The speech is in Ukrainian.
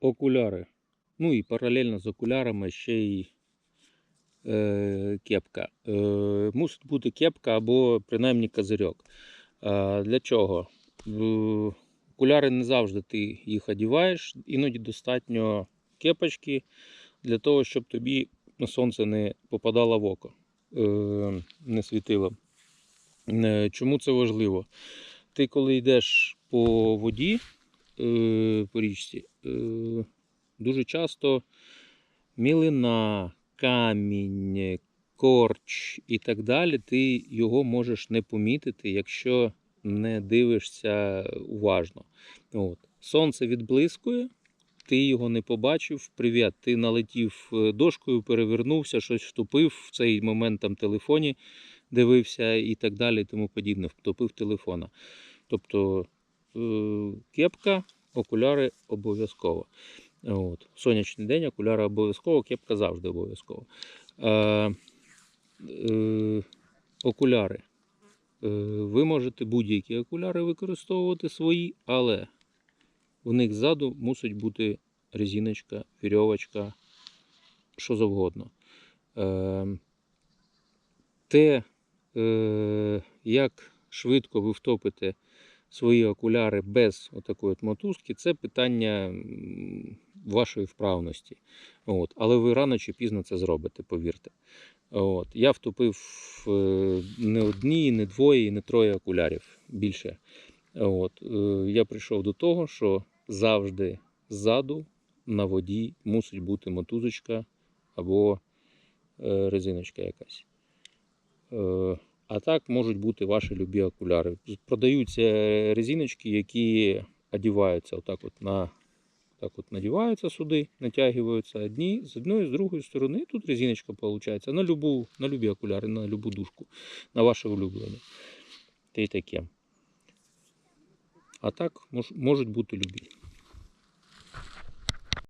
окуляри. Ну і паралельно з окулярами ще й е, кепка. Е, мусить бути кепка або принаймні козирьок. Е, для чого? Е, окуляри не завжди ти їх одіваєш, іноді достатньо кепочки для того, щоб тобі сонце не попадало в око, е, не світило. Е, Чому це важливо? Ти коли йдеш по воді, е, по річці, е, дуже часто мілина, камінь, корч і так далі, ти його можеш не помітити, якщо не дивишся уважно. От. Сонце відблискує, ти його не побачив. Привіт, ти налетів е, дошкою, перевернувся, щось втопив в цей момент там телефоні дивився і так далі, тому подібне, втопив телефона. Тобто е, кепка, окуляри обов'язково. От. Сонячний день, окуляри обов'язково, кепка завжди обов'язково. Е, е, окуляри. Е, ви можете будь-які окуляри використовувати свої, але в них ззаду мусить бути резиночка, вірьовочка, що завгодно. Е, те, е, як швидко ви втопите свої окуляри без отакої от мотузки, це питання вашої вправності. От. Але ви рано чи пізно це зробите, повірте. От. Я втопив е, не одні, не двоє, не троє окулярів більше. От. Е, Я прийшов до того, що завжди ззаду на воді мусить бути мотузочка або е, резиночка якась. А так можуть бути ваші любі окуляри. Продаються резиночки, які одіваються отак от на так от надіваються сюди, натягуються одні з одної, з другої сторони. Тут резиночка виходить на любу, на любі окуляри, на любу дужку, на ваше улюблене. Та й таке. А так мож, можуть бути любі.